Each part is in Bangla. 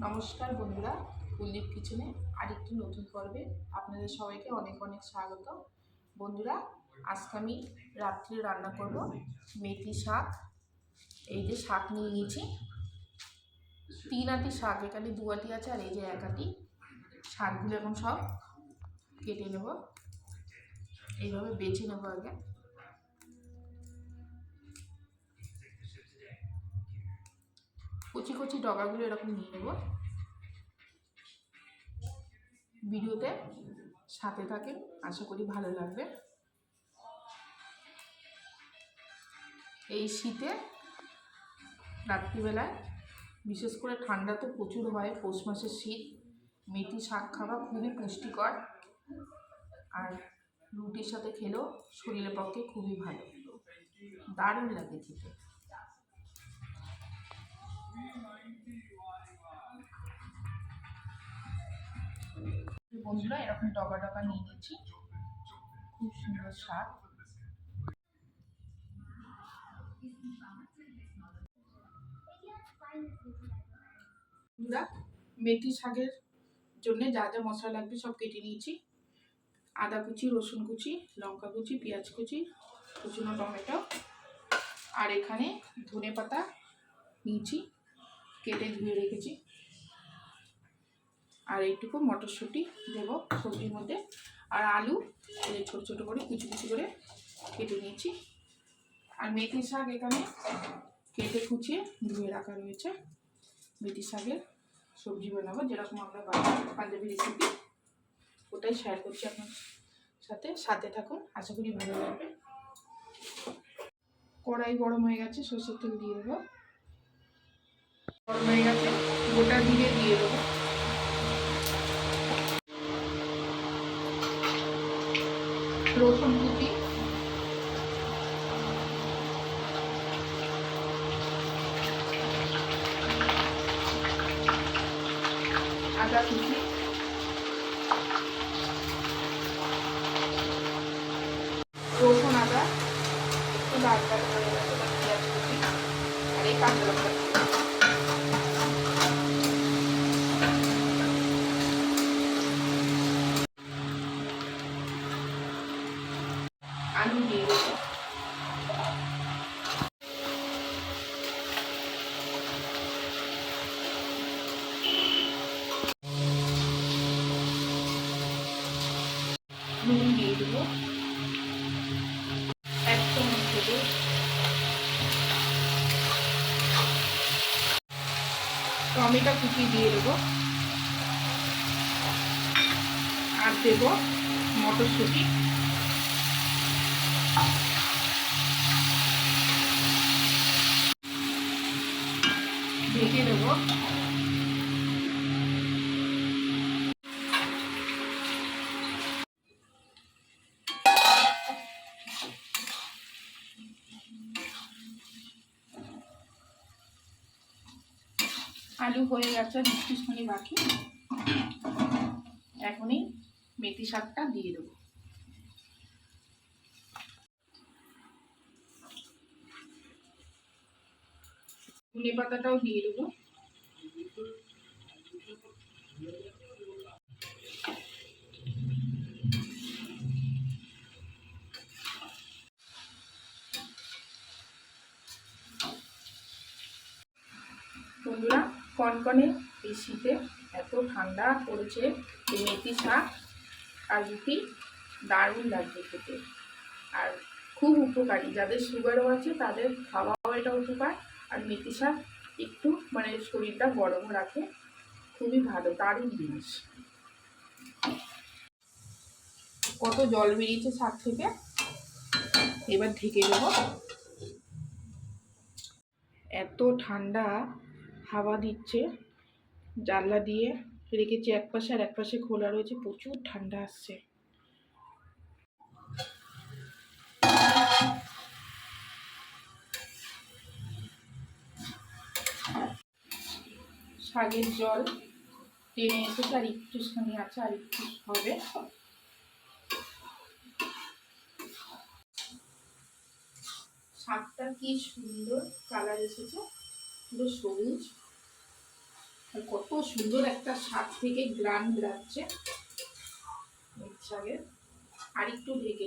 নমস্কার বন্ধুরা, কুলদীপ কিচেনে আরেকটি নতুন পর্বে আপনাদের সবাইকে অনেক অনেক স্বাগত। বন্ধুরা, আজকে আমি রাত্রে রান্না করব মেথি শাক। এই যে শাক নিয়ে নিয়েছি। তিন আটি শাক এখানে দু আটি আছে, আর এই যে এক আটি। শাকগুলো এখন সব কেটে নেব। এইভাবে বেছে নেব আগে। কচি কচি ডগাগুলো এরকম নিয়ে নেব। ভিডিওতে সাথে থাকেন, আশা করি ভালো লাগবে। এই শীতে রাত্রিবেলায়, বিশেষ করে ঠান্ডা তো প্রচুর হয়, পৌষ মাসের শীত, মেথি, শাক খাওয়া খুবই পুষ্টিকর। আর রুটির সাথে খেলেও শরীরের পক্ষে খুবই ভালো। দারুণ লাগে খেতে। বন্ধুরা, এরকম ডগা ডগা নিয়ে নিচ্ছি খুব সুন্দর স্বাদ মেথি শাকের জন্য যা যা মশলা লাগবে সব কেটে নিয়েছি। আদা কুচি, রসুন কুচি, লঙ্কা কুচি, পেঁয়াজ কুচি কুচুনো টমেটো। আর এখানে ধনে পাতা নিয়েছি। কেটে ধুয়ে রেখেছি। আর এইটুকু মটরশুঁটি দেব সবজির মধ্যে। আর আলু ছোটো ছোটো করে, কুচি কুচি করে কেটে নিয়েছি। আর মেথি শাক এখানে কেটে কুচিয়ে ধুয়ে রাখা রয়েছে। মেথি শাকের সবজি বানাবো, যেরকম আমরা পাঞ্জাবি রেসিপি ওটাই শেয়ার করছি আপনার সাথে। সাথে থাকুন, আশা করি ভালো লাগবে। কড়াই গরম হয়ে গেছে, সর্ষের তেল দিয়ে দেবো। গরম হয়ে গেছে গোটা দিয়ে দিয়ে দেবো রসুন কুচি আদা কুচি রসুন আদা একটু লাল লাল করে গেছে পেঁয়াজ কুচি আর এই কাঁচা লঙ্কা আলু দিয়ে দেবো। নুন দিয়ে দেবো। এক চামচ দেবো টমেটো কুচি দিয়ে দেবো। আর দেবো মটরশুঁটি। ঢেকে দেবো আলু হয়ে গেছে মিষ্টিখানি বাকি। এখনই মেথি শাকটা দিয়ে দেবো। ধনে পাতাটাও দিয়ে দেবো। বন্ধুরা, কনকনে এই শীতে এত ঠান্ডা পড়েছে, এই মেথি শাক আর রুটি দারুণ লাগবে খেতে। আর খুব উপকারী, যাদের সুগারও আছে তাদের খাওয়াও এটা উপকার। আর মেথি শাক একটু মানে শরীরটা গরম রাখে, খুবই ভালো, দারুণ জিনিস। কত জল বেরিয়েছে শাক থেকে? এবার ঢেকে দেবো। এত ঠান্ডা হাওয়া দিচ্ছে, জানলা দিয়ে রেখেছি এক পাশে আর এক পাশে খোলা রয়েছে, প্রচুর ঠান্ডা আসছে। শাকের জল টেনে এসেছে আর একটুখানি আছে আর একটু হবে। শাকটা কি সুন্দর কালার এসেছে, পুরো সবুজ। আর কত সুন্দর একটা শাক থেকে গ্রান বেরাচ্ছে। শাকের আর একটু ঢেকে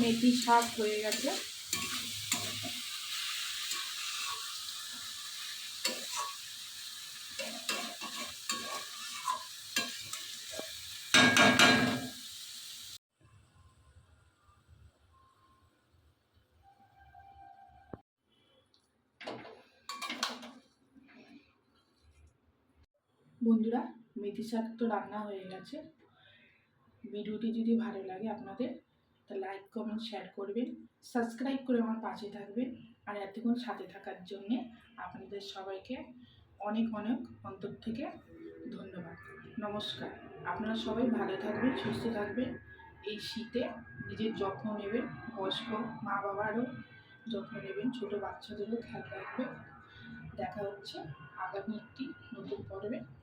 মেথি শাক হয়ে গেছে। বন্ধুরা, মেথি শাক তো রান্না হয়ে গেছে। ভিডিওটি যদি ভালো লাগে আপনাদের তা লাইক কমেন্ট শেয়ার করবেন সাবস্ক্রাইব করে আমার পাশে থাকবেন। আর এতক্ষণ সাথে থাকার জন্যে আপনাদের সবাইকে অনেক অনেক অন্তর থেকে ধন্যবাদ। নমস্কার। আপনারা সবাই ভালো থাকবেন, সুস্থ থাকবেন। এই শীতে নিজের যত্ন নেবেন, বয়স্ক মা বাবারও যত্ন নেবেন, ছোটো বাচ্চাদেরও খেয়াল রাখবেন। দেখা হচ্ছে আগামী একটি নতুন পর্বে।